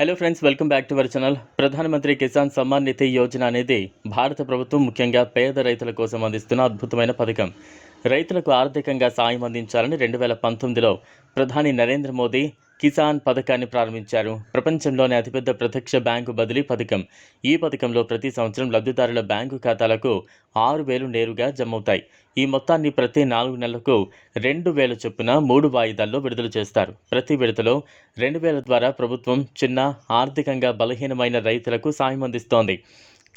Hello friends welcome back to our channel Pradhan Mantri Kisan Samman Nidhi Yojana అనేది భారత ప్రభుత్వం ముఖ్యంగా పేద రైతుల కోసం అందిస్తున్న అద్భుతమైన పథకం. రైతులకు ఆర్థికంగా సాయం అందించాలని రెండు వేల పంతొమ్మిదిలో ప్రధాని నరేంద్ర మోదీ కిసాన్ పథకాన్ని ప్రారంభించారు. ప్రపంచంలోనే అతిపెద్ద ప్రత్యక్ష బ్యాంకు బదిలీ పథకం. ఈ పథకంలో ప్రతి సంవత్సరం లబ్ధిదారుల బ్యాంకు ఖాతాలకు ఆరు వేలు నేరుగా జమవుతాయి. ఈ మొత్తాన్ని ప్రతి నాలుగు నెలలకు రెండు వేల చొప్పున మూడు వాయిదాల్లో విడుదల చేస్తారు. ప్రతి విడతలో రెండు వేల ద్వారా ప్రభుత్వం చిన్న ఆర్థికంగా బలహీనమైన రైతులకు సాయం అందిస్తోంది.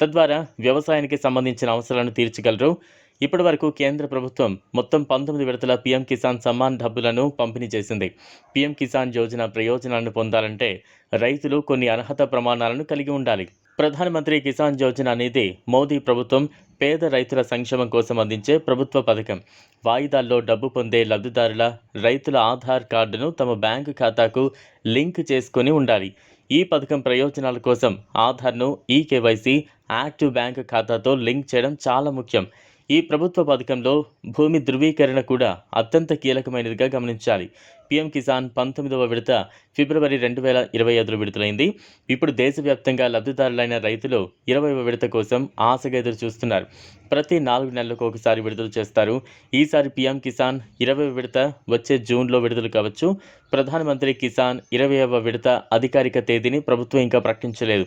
తద్వారా వ్యవసాయానికి సంబంధించిన అవసరాలను తీర్చగలరు ఇప్పటివరకు కేంద్ర ప్రభుత్వం మొత్తం పంతొమ్మిది విడతల పీఎం కిసాన్ సమ్మాన్ డబ్బులను పంపిణీ చేసింది. పీఎం కిసాన్ యోజన ప్రయోజనాలను పొందాలంటే రైతులు కొన్ని అర్హత ప్రమాణాలను కలిగి ఉండాలి. ప్రధానమంత్రి కిసాన్ యోజన అనేది మోదీ ప్రభుత్వం పేద రైతుల సంక్షేమం కోసం అందించే ప్రభుత్వ పథకం. వాయిదాల్లో డబ్బు పొందే లబ్ధిదారుల రైతుల ఆధార్ కార్డును తమ బ్యాంకు ఖాతాకు లింక్ చేసుకొని ఉండాలి. ఈ పథకం ప్రయోజనాల కోసం ఆధార్ను ఈ కేవైసీ యాక్టివ్ బ్యాంక్ ఖాతాతో లింక్ చేయడం చాలా ముఖ్యం. ఈ ప్రభుత్వ పథకంలో భూమి ధృవీకరణ కూడా అత్యంత కీలకమైనదిగా గమనించాలి. పీఎం కిసాన్ పంతొమ్మిదవ విడత ఫిబ్రవరి రెండు వేల ఇరవై ఐదులో విడుదలైంది. ఇప్పుడు దేశవ్యాప్తంగా లబ్ధిదారులైన రైతులు ఇరవైవ విడత కోసం ఆశగా ఎదురు చూస్తున్నారు. ప్రతి నాలుగు నెలలకు ఒకసారి విడుదల చేస్తారు. ఈసారి పీఎం కిసాన్ ఇరవై విడత వచ్చే జూన్లో విడుదల కావచ్చు. ప్రధానమంత్రి కిసాన్ ఇరవైవ విడత అధికారిక తేదీని ప్రభుత్వం ఇంకా ప్రకటించలేదు.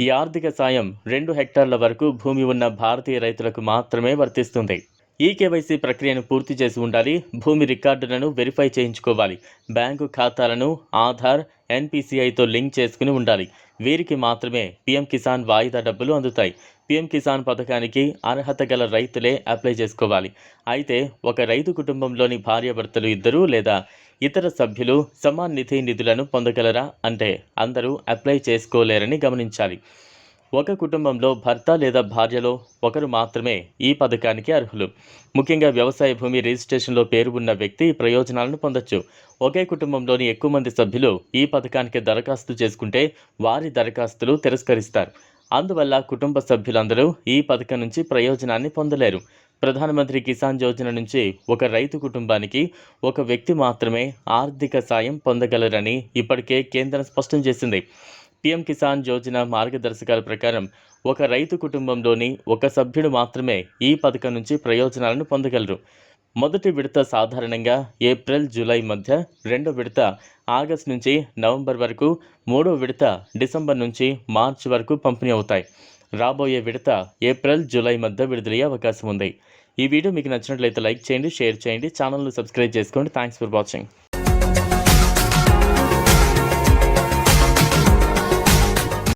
ఈ ఆర్థిక సాయం రెండు హెక్టార్ల వరకు భూమి ఉన్న భారతీయ రైతులకు మాత్రమే వర్తిస్తుంది. ఈ కేవైసీ ప్రక్రియను పూర్తి చేసి ఉండాలి. భూమి రికార్డులను వెరిఫై చేయించుకోవాలి. బ్యాంకు ఖాతాలను ఆధార్ ఎన్పిసిఐతో లింక్ చేసుకుని ఉండాలి. వీరికి మాత్రమే పీఎం కిసాన్ వాయిదా డబ్బులు అందుతాయి. పీఎం కిసాన్ పథకానికి అర్హత గల రైతులే అప్లై చేసుకోవాలి. అయితే ఒక రైతు కుటుంబంలోని భార్యాభర్తలు ఇద్దరు లేదా ఇతర సభ్యులు సమాన్ నిధి నిధులను పొందగలరా? అంటే అందరూ అప్లై చేసుకోలేరని గమనించాలి. ఒక కుటుంబంలో భర్త లేదా భార్యలో ఒకరు మాత్రమే ఈ పథకానికి అర్హులు. ముఖ్యంగా వ్యవసాయ భూమి రిజిస్ట్రేషన్లో పేరు ఉన్న వ్యక్తి ఈ ప్రయోజనాలను పొందొచ్చు. ఒకే కుటుంబంలోని ఎక్కువ మంది సభ్యులు ఈ పథకానికి దరఖాస్తు చేసుకుంటే వారి దరఖాస్తులు తిరస్కరిస్తారు. అందువల్ల కుటుంబ సభ్యులందరూ ఈ పథకం నుంచి ప్రయోజనాన్ని పొందలేరు. ప్రధానమంత్రి కిసాన్ యోజన నుంచి ఒక రైతు కుటుంబానికి ఒక వ్యక్తి మాత్రమే ఆర్థిక సాయం పొందగలరని ఇప్పటికే కేంద్రం స్పష్టం చేసింది. పీఎం కిసాన్ యోజన మార్గదర్శకాల ప్రకారం ఒక రైతు కుటుంబంలోని ఒక సభ్యుడు మాత్రమే ఈ పథకం నుంచి ప్రయోజనాలను పొందగలరు. మొదటి విడత సాధారణంగా ఏప్రిల్ జూలై మధ్య రెండో విడత ఆగస్టు నుంచి నవంబర్ వరకు మూడో విడత డిసెంబర్ నుంచి మార్చి వరకు పంపిణీ అవుతాయి. రాబోయే విడత ఏప్రిల్ జూలై మధ్య విడుదలయ్యే అవకాశం ఉంది. ఈ వీడియో మీకు నచ్చినట్లయితే లైక్ చేయండి షేర్ చేయండి ఛానల్ను సబ్స్క్రైబ్ చేసుకోండి. Thanks for watching